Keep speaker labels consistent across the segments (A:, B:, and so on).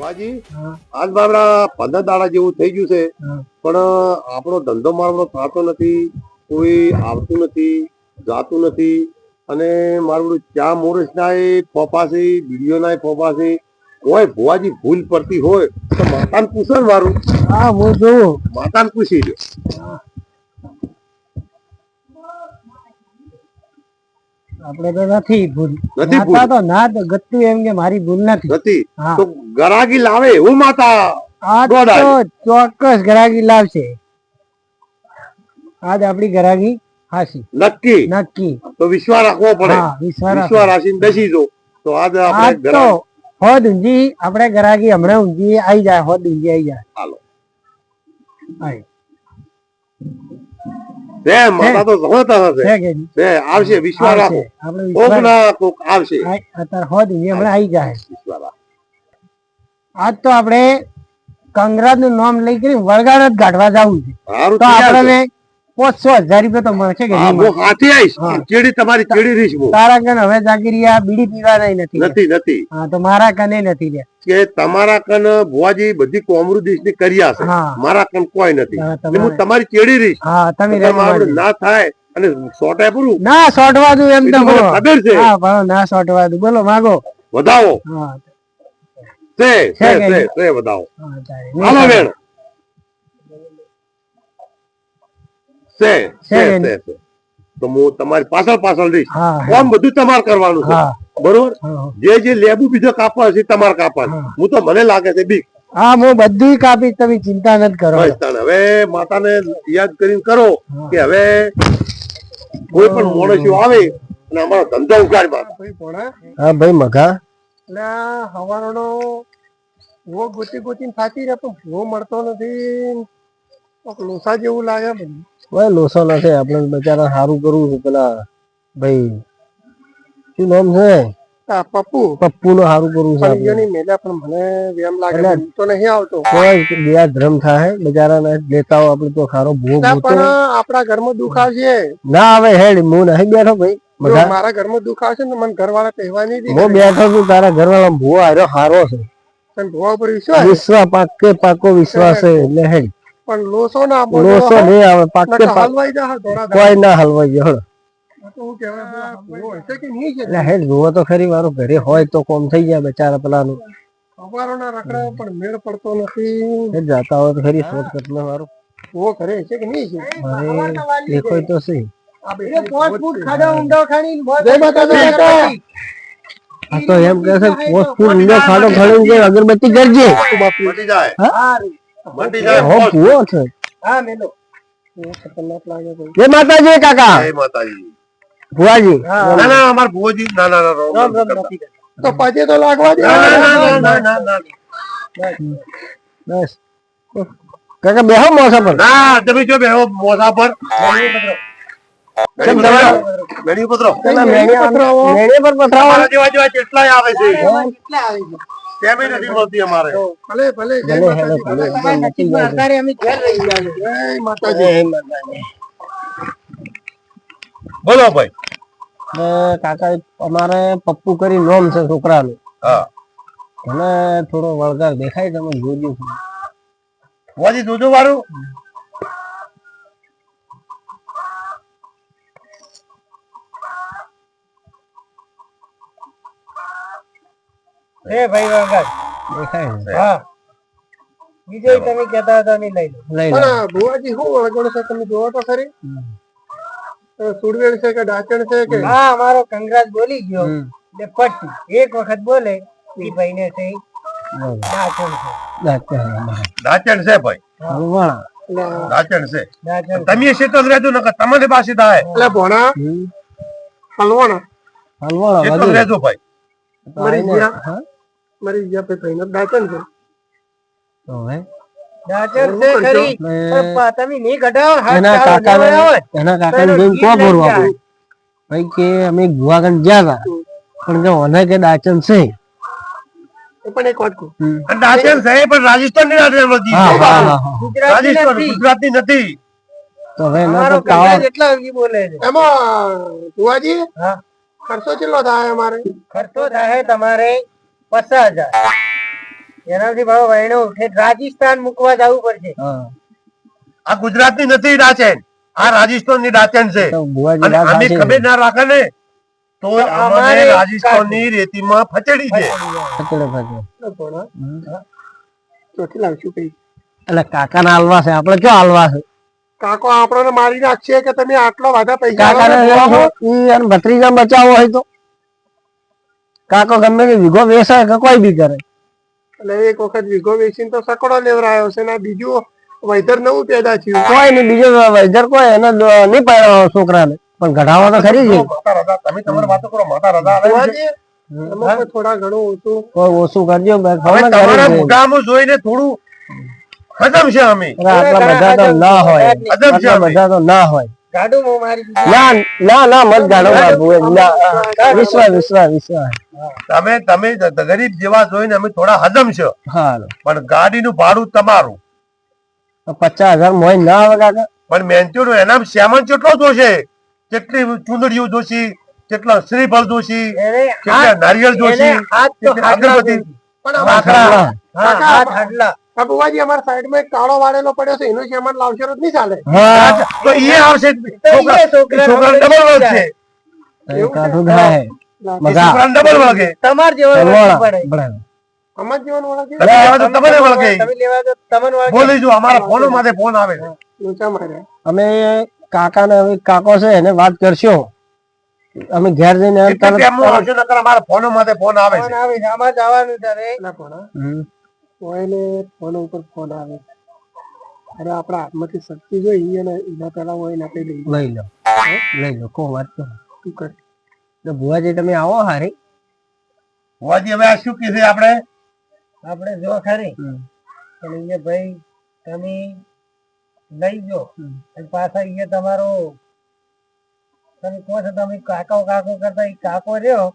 A: ભુવાજી આજ મારા પંદર દાડા જેવું થઈ ગયું છે. પણ આપણો ધંધો મારો થતો નથી કોઈ આવતું નથી જાતું નથી. અને મારું ચા મોરસ ના ફોપાશે વીડિયો ના ફોપાશે કોઈ ભુવાજી ભૂલ પડતી હોય તો માતાને પૂછો ને મારું.
B: હા હું જોઉં.
A: માતાને પૂછી લો
B: આપણે તો નથી ભૂલ.
A: નથી ભૂલ.
B: તો ના ગતું એમ કે મારી ભૂલ નથી.
A: નથી. તો ગરાગી લાવે એવું માતા?
B: ચોક્કસ ગરાગી લાવશે. આજ આપણી ગરાગી હાસી.
A: નક્કી?
B: નક્કી.
A: તો વિશ્વાસ રાખવો પડે.
B: વિશ્વાસ રાખો.
A: રાખીને બેસી જો. તો આજ આપણે
B: હોદ ઊંઝી આપણે ગરાગી હમણાં ઊંઝી આવી જાય હોદ ઊંઝી આવી જાય.
A: હાલો. છે માતા તો સમજતા હશે. બે? આવશે વિશ્વાસ રાખો. કોક ના કોક આવશે.
B: અત્યારે હોદ ઊંઝી હમણાં આવી જાય.
A: વિશ્વાસ.
B: આજ તો આપણે કંગરાજનું નામ લઈ કરી વળગાડ જ ગાઢવા જવું છે. તો આપણને પાંચસો હજાર રૂપિયા તો મળશે કે?
A: હાથી આવીશ. ચેડી તમારી ચેડી રહીશ
B: તારા કન હવે જાગીરિયા બીડી પીવા નહીં નથી.
A: નથી નથી.
B: હા તો મારા કને નથી રે
A: કે તમારા કન ભુવાજી બધી કોમરૂ દેશની કરી છે મારા કન કોઈ નથી.
B: હું તમારી
A: ચેડી રહીશ
B: હા તમે.
A: ના થાય અને સોટાય પૂરું.
B: ના સોટવા દઉં એમ તો.
A: ખબર છે.
B: હા ના સોટવા દઉં. બોલો માગો.
A: વધાવો.
B: હા
A: છે
B: છે
A: છે છે
B: તારે.
A: હાલો બેન છે
B: છે
A: છે. તો હું તમારી પાછળ પાછળ
B: હા હા,
A: બધું તમારે કરવાનું છે? બરોબર? જે જે લેબુ બીજો કાપવા છે તમારે કાપવા
B: હું.
A: તો મને લાગે છે બીક.
B: હા હું બધું કાપી તમે ચિંતા નથી કરો.
A: હવે માતાને યાદ કરીને કરો કે હવે કોઈ પણ મોણસ્યો આવે અને અમારો ધંધો ઉગાડી માતા
B: હા ભાઈ મઘા એટલે હવારનો ભૂવો ગોતી ગોતીને થાકી રહ્યા પણ ભૂવો મળતો નથી લોસા જેવું લાગે મને.
C: ભાઈ લોસા નથી. આપણે બચારા સારું કરવું છે પેલા. ભાઈ શું નામ છે?
B: પપ્પુ
C: પપ્પુ. નું સારું કરવું છે
B: પણ મેલા પણ મને વેમ લાગે તો નહીં આવતો.
C: કોઈ બે ધર્મ થાય બચારા ને લેતા આપણે તો ખારો ગોતો
B: પણ આપણા ઘરમાં દુઃખ આવશે.
C: ના આવે હેડ હું નહીં બેઠો ભાઈ.
B: મારા ઘરમાં દુઃખ આવશે ને મને ઘરવાળા કહેવાની
C: હું બેઠો છું તારા ઘરવાળા ભૂવો હારો હારો છે.
B: પણ ભૂવા પર વિશ્વાસ
C: વિશ્વાસ પાકે પાકો વિશ્વાસ છે એટલે હે.
B: પણ લોસો ના આપો
C: લોસો નહીં આવે પાકે પાક.
B: હલવાઈ જા ધોળા
C: કોઈ ના હલવાઈ જાય હળ.
B: તો હું કહેવાય ભૂવો હશે કે નહીં છે?
C: એટલે હેડ ભૂવો તો ખરી મારું ઘરે હોય તો કોમ થઈ જાય બચારા પેલાનું.
B: સવારોના રખડા પણ મેળ પડતો નથી.
C: જાતા હોય તો ખરી મારું.
B: છે કે નહીં છે?
C: તો સહી
B: જય માતાજી કાકા.
C: આ તો એમ કે છે પોસ્ટ ફૂલ ઊંડો ખાડો ખડી કે અગરબત્તી કરજે.
A: મટી જાય.
C: હા?
A: મટી જાય.
C: હો ભૂવો છે.
B: હા મેલો. એ ખતરનાક લાગે છે.
C: જય માતાજી કાકા.
A: એ માતાજી.
C: ભુવાજી.
A: ના ના અમાર ભુવાજી ના ના ના રોમ
B: રામ તો પછી તો લાગવા દે.
A: ના ના ના ના ના ના
C: બસ. કાકા બેહો મોસા પર.
A: ના તમે જો બેહો મોસા પર. બોલો ભાઈ.
C: કાકા અમારે પપ્પુ કરી નોમ છે છોકરાનું.
A: હા.
C: મને થોડો વળગાર દેખાય તમે જોજો
A: વાજી જોજો વાળું
B: એ ભાઈ વગર.
C: દેખાય
B: હા. બીજો તમે કહેતા હતા અમે લઈ લો.
C: લઈ લો.
B: પણ ભુવાજી શું વળગણ છે? તમે જોવો તો ખરી. સુડવેલ છે કે ડાચણ છે કે? હા અમારો કંગરાજ બોલી ગયો. એટલે પટ્ટી એક વખત બોલે એ ભાઈને છે ડાચણ છે.
A: ડાચણ છે ભાઈ. છે. તમે શેતો રહેજો નકર તમને પાસે થાય.
B: એટલે ભોણા હલવાણા.
C: હલવાણા
A: શેતો રહેજો ભાઈ.
B: મરી ગયા. છે.
C: તો હવે
B: છે ખરી. પણ તમે
C: એના. એના જોઈને ભરવા ભાઈ કે અમે ગુવાગંજ ગયા હતા પણ કે મને કે દાચન છે.
B: પણ એક વાત કહું.
C: હમ.
A: છે પણ રાજસ્થાનની નથી.
B: ગુજરાતી
A: રાજસ્થાન
B: નથી.
C: તો હવે એના
B: એટલા બોલે છે. એમાં ખર્ચો કેટલો થાય અમારે? ખર્ચો થાય તમારે પચાસ હજાર. એનાથી ભાવ વહેણો રાજસ્થાન મૂકવા જવું પડશે.
A: નથી ડાચેન આ ડાચેન છે. ખબર ના રાખે ને તો ફચડી છે.
C: ફકડે ફકડે.
B: ચોથી લાવશું કઈ.
C: એટલે કાકા ના હાલવા છે. આપડે ક્યાં હાલવા છે?
B: કાકો આપણને મારી નાખશે કે તમે આટલા બધા પૈસા
C: કાકા
B: છો.
C: ભત્રીજા બચાવો હોય તો. કાકો ગમે કે વિઘો વેસાય કે કોઈ બી કરે.
B: એટલે એક વખત વીઘો વેચીને તો સકડો લેવરાયો છે ને બીજું વૈધર નવું પેદા થયું.
C: કોઈ નહીં બીજો વૈધર કોઈ એને નહીં પાડ્યો છોકરાને. પણ ઘડાવા તો ખરી
A: છે. તમે તમારી વાતો કરો માતા રજા
B: થોડા ઘણું ઓછું.
C: કોઈ ઓછું કરજો
A: તમારા મોઢામાં જોઈને થોડું હજમ છે અમે.
C: આટલા બધા તો ના હોય.
A: હજમ છે
C: આટલા બધા તો ના હોય.
B: ગાડું હું મારી
C: ના ના ના મત ગાડો બાપુ ના. વિશ્વાસ વિશ્વાસ વિશ્વાસ.
A: તમે તમે ગરીબ જેવા જોઈને અમે થોડા હજમ છો પણ ગાડીનું ભાડું તમારું.
C: પચાસ હજાર મોય ના આવે કાકા.
A: પણ મેન્ચ્યુર એના શ્યામન કેટલો જોશે? કેટલી ચુંદડીઓ જોશી? કેટલા શ્રીફળ જોશી? કેટલા નારિયેલ જોશી.
B: પણ. અમારા- સાઈડમાં એક કાળો વાળેલો પડ્યો છે એનો સામાન લાવશે તો નહીં ચાલે.
A: તો એ આવશે. છોકરા છોકરા ડબલ વળશે
C: એ કાઠું થાય મજા.
A: છોકરા ડબલ વળગે
B: તમાર જેવો. અમાર
A: તમને વળગે
B: તમે.
A: બોલી જો અમારા ફોન માથે ફોન આવે.
C: અમે કાકા ને હવે કાકો છે એને વાત કરશો. અમે ઘેર જઈને
A: અમારા ફોન માથે ફોન આવે
B: ફોન
A: છે.
B: આવે આમાં જવાનું છે રે. એટલે પણ હા, ફોન ઉપર ફોન આવે. અરે આપણા હાથમાંથી શક્તિ જોઈ અને એના પેલા હોય ને આપણે લઈ
C: લઈ લો. લઈ લો કો વાત તો
B: શું કરે?
C: તો ભુવાજી તમે આવો હારી.
A: ભુવાજી હવે આ શું કીધું આપણે?
B: આપણે જો ખરી. પણ અહીંયા ભાઈ તમે લઈ જો. પાછા અહીંયા તમારો તમે કહો છો તમે કાકો કાકો કરતા ઈ કાકો રહ્યો.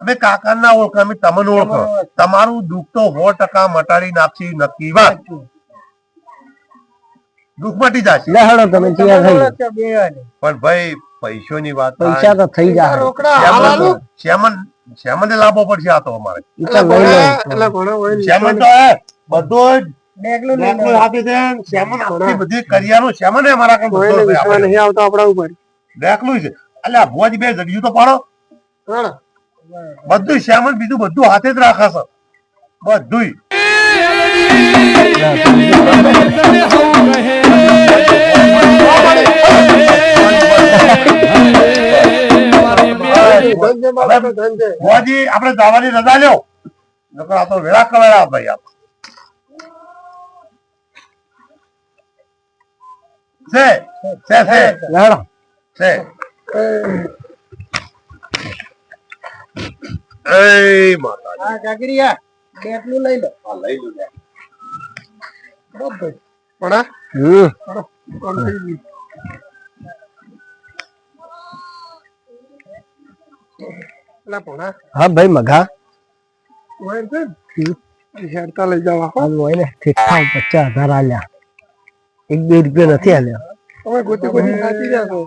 A: અમે કાકા ના ઓળખ અમે તમને ઓળખો. તમારું દુઃખ તો સો ટકા મટાડી નાખશી નક્કી વાત. દુઃખ મટી જશે.
C: લે હેડો તમે તૈયાર થઈ જાઓ.
A: પણ ભાઈ પૈસોની વાત
C: પૈસા તો થઈ જાય.
B: રોકડા
A: શ્યામન શ્યામન શ્યામને લાભો પડશે આ તો અમારે. શ્યામન તો બધો
B: લઈ
A: આપી દે શ્યામન બધી કરિયાનું શ્યામન અમારા
B: કઈ નહીં આવતો આપણા ઉપર.
A: દેખલું છે. અલ્યા ભુવાજી બે જગ્યું તો પાડો. બધું શ્યામન બીજું બધું હાથે જ રાખે છે બધું ભુવાજી આપણે દાવાની રજા લ્યો. નકર આ તો વેળા કવેળા ભાઈ આપ. છે. છે છે.
C: લેડો
A: છે એ માતા
B: હા કાકરિયા ડેગલું લઈ લો
A: આ લઈ લો લે.
B: બરોબર પણ આ
C: હમ
B: કોણ થઈ ગયું? અલા પણ આ
C: હા ભાઈ મઘા
B: હોય છે ને? હેડતા લઈ જાઓ આખો.
C: આમ હોય ને ઠીઠા પચાસ હજાર આલ્યા એક બે રૂપિયા નથી આલ્યા
B: તમે ગોતી ગોતી સાચી જશો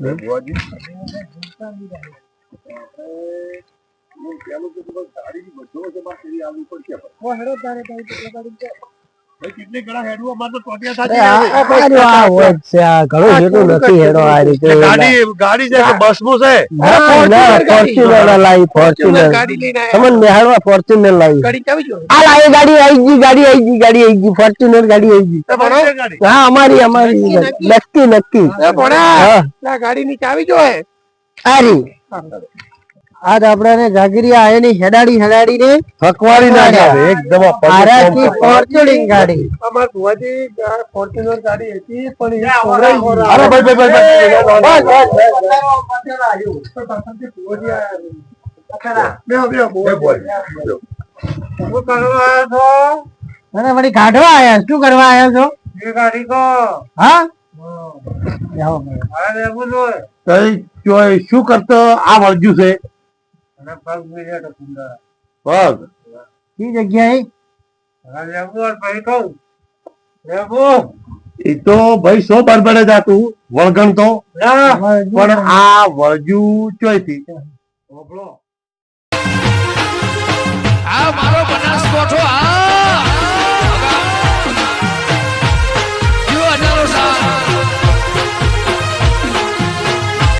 A: ભુવાજી ભાઈ કેટલી ઘણા હેડવું અમારે તો ટોટિયા
C: અરે
A: થાતી
C: આ- આ રહ્યો છે જેટલું નથી હેડો આ
A: ગાડી
B: ચાવી જો
C: આવી ગાડી આવી ગઈ ગાડી આવી ગઈ ગાડી આવી ગઈ
A: એ બસ છે ગાડી.
C: હા અમારી અમારી નક્કી. નક્કી
B: ગાડી ગાડીની ચાવી જો હે
C: આરી આજ આપણે જાગીરિયા આયની હેડાડી હેડાડી ને
A: ફકવાડી
C: નાખ્યા.
A: એકદમ
C: આરાથી ફોર્ચ્યુનિંગ ગાડી
B: અમાર ભુવાજી ફોર્ચ્યુનર ગાડી હતી પણ એ
A: અરે
B: ચોરાઈ ગઈ.
A: ભાઈ ભાઈ ભાઈ ભાઈ
C: બસ, બસ, કાઢવા આયા શું કરવા આયા છો
B: એ ગાડી કો
C: હા
A: શું કરતો આ વળગ્યું છે
B: પગ
C: કઈ જગ્યાએ?
A: એ તો ભાઈ સો પરબડે જાતું વળગણ તો. આ વળજુ ચોથી આ